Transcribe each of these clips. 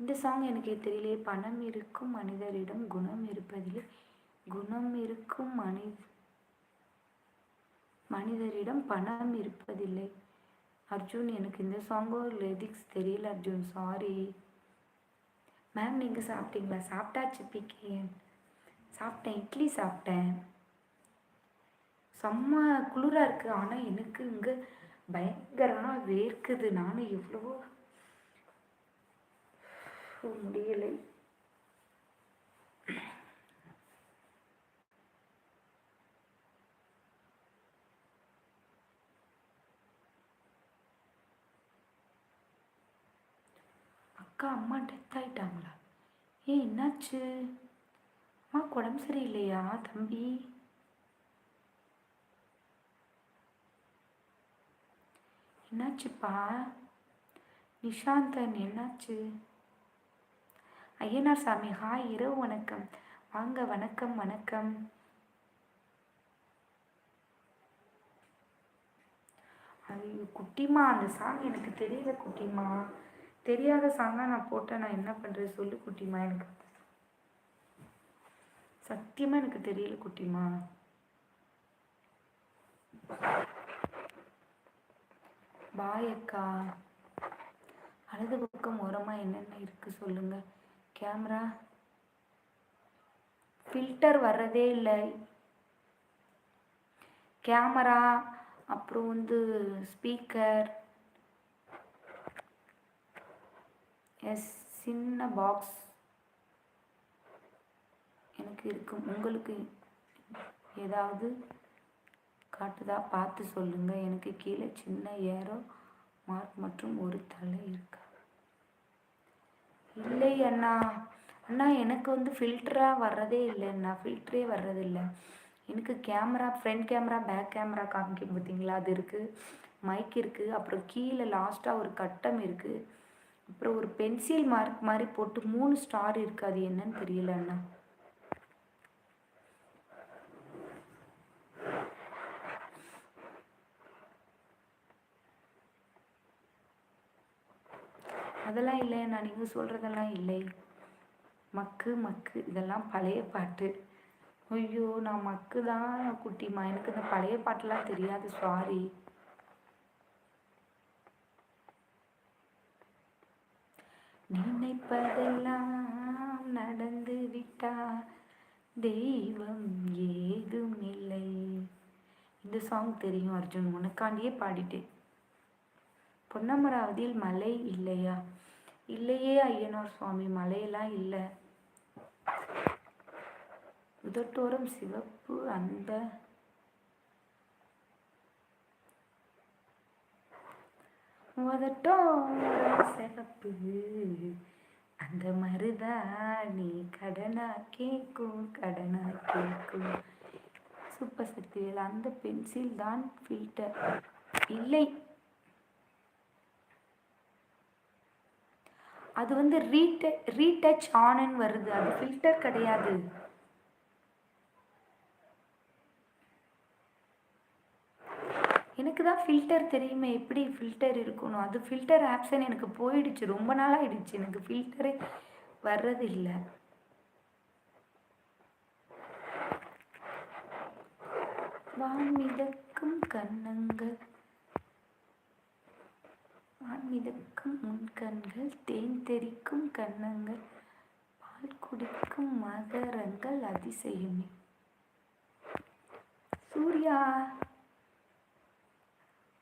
இந்த சாங் எனக்கு தெரியலையே. பணம் இருக்கும் மனிதரிடம் குணம் இருப்பதில்லை. குணம் இருக்கும் மனி மனிதரிடம் பணம் இருப்பதில்லை. அர்ஜுன் எனக்கு இந்த சாங்கோ லிரிக்ஸ் தெரியல அர்ஜுன். சாரி மேம் நீங்கள் சாப்பிட்டீங்களா? சாப்பிட்டாச்சு பிகேஎன் சாப்பிட்டேன். இட்லி சாப்பிட்டேன். செம்ம குளிராக இருக்குது ஆனால் எனக்கு இங்கே பயங்கரமாக வேர்க்குது. நானும் எவ்வளவோ முடியலை. அக்கா அம்மா டெத் ஆயிட்டாங்களா? ஏன் என்னாச்சு? அம்மா உடம்பு சரியில்லையா தம்பி? என்னாச்சுப்பா? நிஷாந்தன் என்னாச்சு? ஐயனார் சாமி ஹாய் இரவு வணக்கம். வாங்க வணக்கம் வணக்கம். ஐயோ குட்டிமா அந்த சாங் எனக்கு தெரியல குட்டிமா தெரியாத சாங்காக நான் போட்டேன். நான் என்ன பண்ணுறது சொல்லு குட்டிமா எனக்கு. சத்தியமாக எனக்கு தெரியல குட்டிமா பாய் அக்கா. வலது பக்கம் ஓரமாக என்னென்ன இருக்குது சொல்லுங்கள் கேமரா ஃபில்டர் வர்றதே இல்லை. கேமரா அப்புறம் வந்து ஸ்பீக்கர் எஸ் சின்ன பாக்ஸ் எனக்கு இருக்கும் உங்களுக்கு ஏதாவது காட்டுதா? பார்த்து சொல்லுங்கள் எனக்கு கீழே சின்ன ஏரோ மார்க் மற்றும் ஒரு தலை இருக்கா? இல்லை அண்ணா. அண்ணா எனக்கு வந்து ஃபில்டராக வர்றதே இல்லை அண்ணா. ஃபில்டரே வர்றதில்லை எனக்கு camera front camera back camera காமிக்கும் பார்த்தீங்களா? அது இருக்குது மைக் இருக்குது அப்புறம் கீழே லாஸ்ட்டாக ஒரு கட்டம் இருக்குது அப்புறம் ஒரு பென்சில் மார்க் மாதிரி போட்டு மூணு ஸ்டார் இருக்குது அது என்னன்னு தெரியல அண்ணா. அதெல்லாம் இல்லை நான் நீங்கள் சொல்கிறதெல்லாம் இல்லை. மக்கு மக்கு இதெல்லாம் பழைய பாட்டு. ஐயோ நான் மக்கு தான் குட்டிமா எனக்கு இந்த பழைய பாட்டெல்லாம் தெரியாது சாரி நினைப்பதெல்லாம் நடந்து விட்டா தெய்வம் ஏதும் இல்லை. இந்த சாங் தெரியும் அர்ஜுன். உனக்காண்டியே பாடிட்டேன் பொன்னமராவதியில் மலை இல்லையா? இல்லையே ஐயனார் சுவாமி மலையெல்லாம் இல்லை. உதட்டோரம் சிவப்பு அந்த உதட்டோரம் சிவப்பு. அந்த மருதாணி கடனா கேட்கும் கடனா கேட்கும் சூப்பர் சக்திவேல் அந்த பென்சில் தான் ஃபில்டர் இல்லை. அது வந்து ரீட ரீடச் ஆனுன்னு வருது. அது ஃபில்டர் கிடையாது. எனக்கு தான் ஃபில்டர் தெரியுமே எப்படி ஃபில்டர் இருக்கணும்? அது ஃபில்டர் ஆப்ஷன் எனக்கு போயிடுச்சு. ரொம்ப நாள் ஆயிடுச்சு. எனக்கு ஃபில்டரே வர்றது இல்லை. வான்மிதக்கும் கண்ணங்கள் வான்மிதக்கும் முன்கண்கள் தேன் தெரிக்கும் கண்ணங்கள் பால் குடிக்கும் மகரங்கள் அதிசயமே. சூர்யா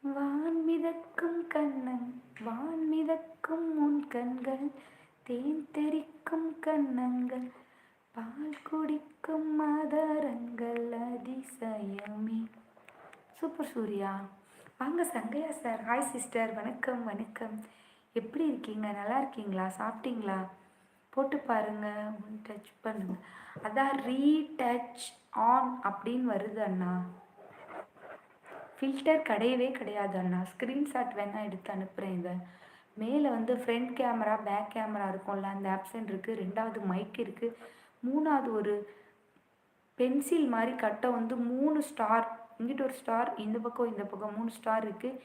வான்மிதக்கும் கண்ணன் வான்மிதக்கும் முன் கண்கள் தேன் தெரிக்கும் கண்ணங்கள் பால் குடிக்கும் மதரங்கள் அதிசயமே. சூப்பர் சூர்யா. வாங்க சங்கையா சார். ஹாய் சிஸ்டர் வணக்கம் வணக்கம். எப்படி இருக்கீங்க? நல்லா இருக்கீங்களா? சாப்பிட்டீங்களா? போட்டு பாருங்க. டச் பண்ணுங்க. அதான் ரீடச் ஆன் அப்படின்னு வருது அண்ணா. ஃபில்டர் கிடையவே கிடையாது அண்ணா. ஸ்க்ரீன்ஷாட் வேணால் எடுத்து அனுப்புகிறேன் இதை. மேலே வந்து ஃப்ரண்ட் கேமரா பேக் கேமரா இருக்கும்ல அந்த ஆப்ஷன் இருக்குது ரெண்டாவது மைக் இருக்குது மூணாவது ஒரு பென்சில் மாதிரி கட்டை வந்து மூணு ஸ்டார் இங்கிட்ட ஒரு ஸ்டார் இந்த பக்கம் இந்த பக்கம் மூணு ஸ்டார் இருக்குது